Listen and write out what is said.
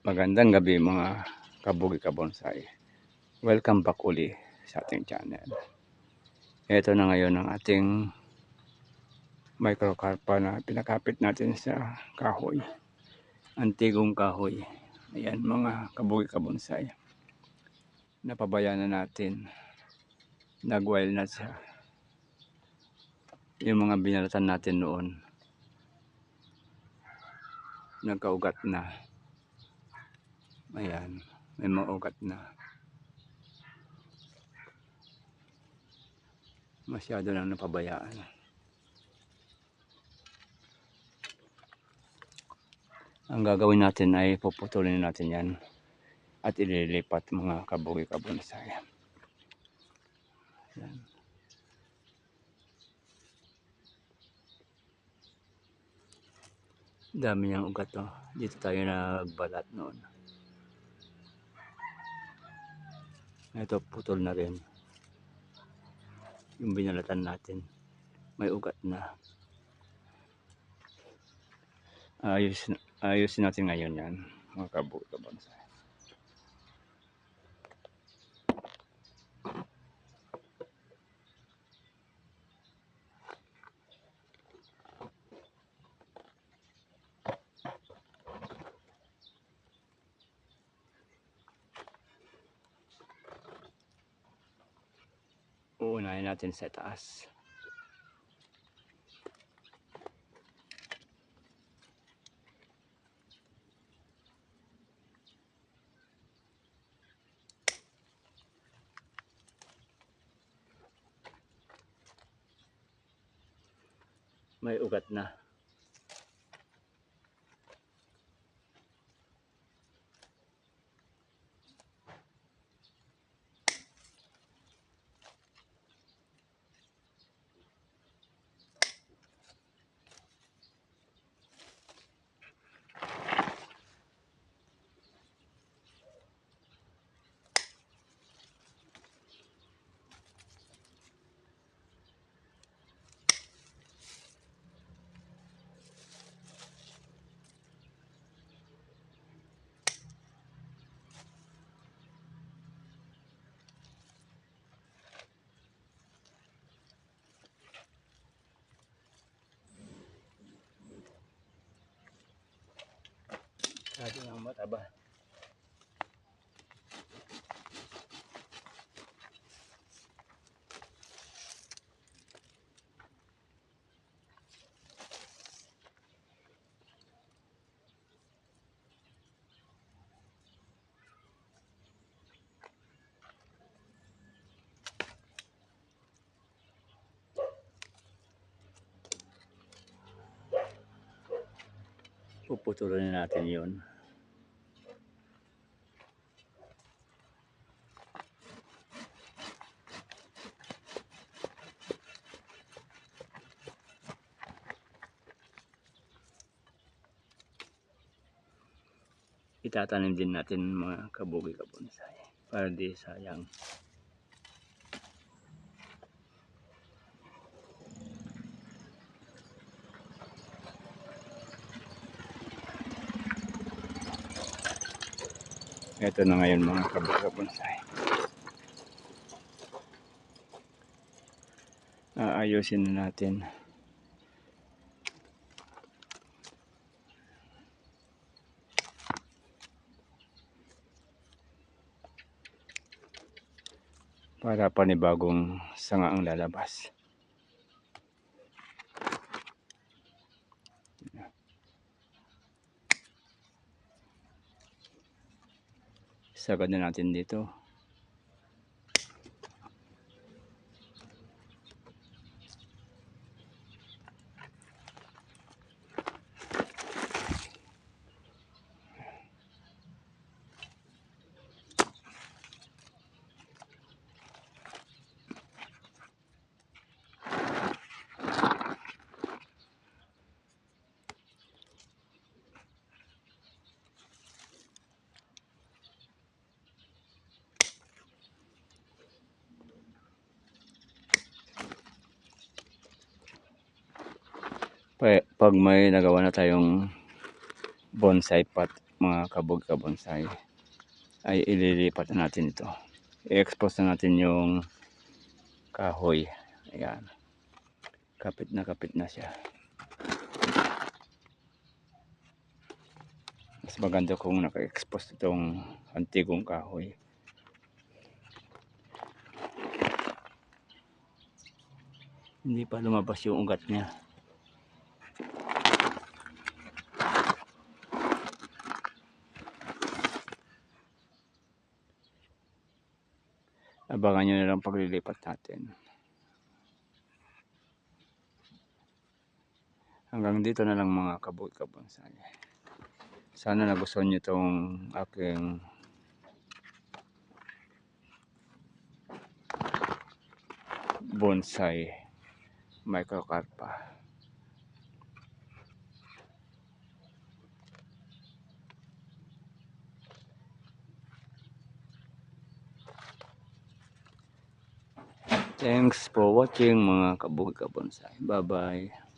Magandang gabi mga kabugi kabonsai. Welcome back uli sa ating channel. Ito na ngayon ang ating microcarpa na pinakapit natin sa kahoy. Antigong kahoy. Ayan mga kabugi kabonsai. Napabayaan na natin. Nagwild na siya. Yung mga binalatan natin noon. Nagkaugat na. Ayan, may mga ugat na. Masyado lang napabayaan. Ang gagawin natin ay puputulin natin yan at ililipat mga kabugi kabonsay. Yan. Dami niyang ugat to. Dito tayo nagbalat noon. Ito putol na rin. Yung binalatan natin. May ugat na. Ayos, ayusin natin ngayon yan. Mga kabuto bonsai. Uunahin natin sa taas. May ugat na. Sabi ng mataba. Puputulin natin yun. Itatanim din natin mga kabugi kabonsay para di sayang. Ito na ngayon mga kabugi kabonsay aayusin na natin para panibagong sanga ang lalabas. Sagad na natin dito. Pa- pag may nagawa na tayong bonsai pot mga kabog kabonsay ay ililipat na natin ito. I-expose na natin yung kahoy. Ayan. Kapit na kapit na siya. Mas maganda kung naka-expose itong antigong kahoy. Hindi pa lumabas yung ugat niya. Abangan nyo na lang paglilipat natin. Hanggang dito na lang mga kabut kabonsay. Sana nagustuhan nyo itong aking bonsai microcarpa. Thanks for watching mga kabukid kabonsai. Bye-bye.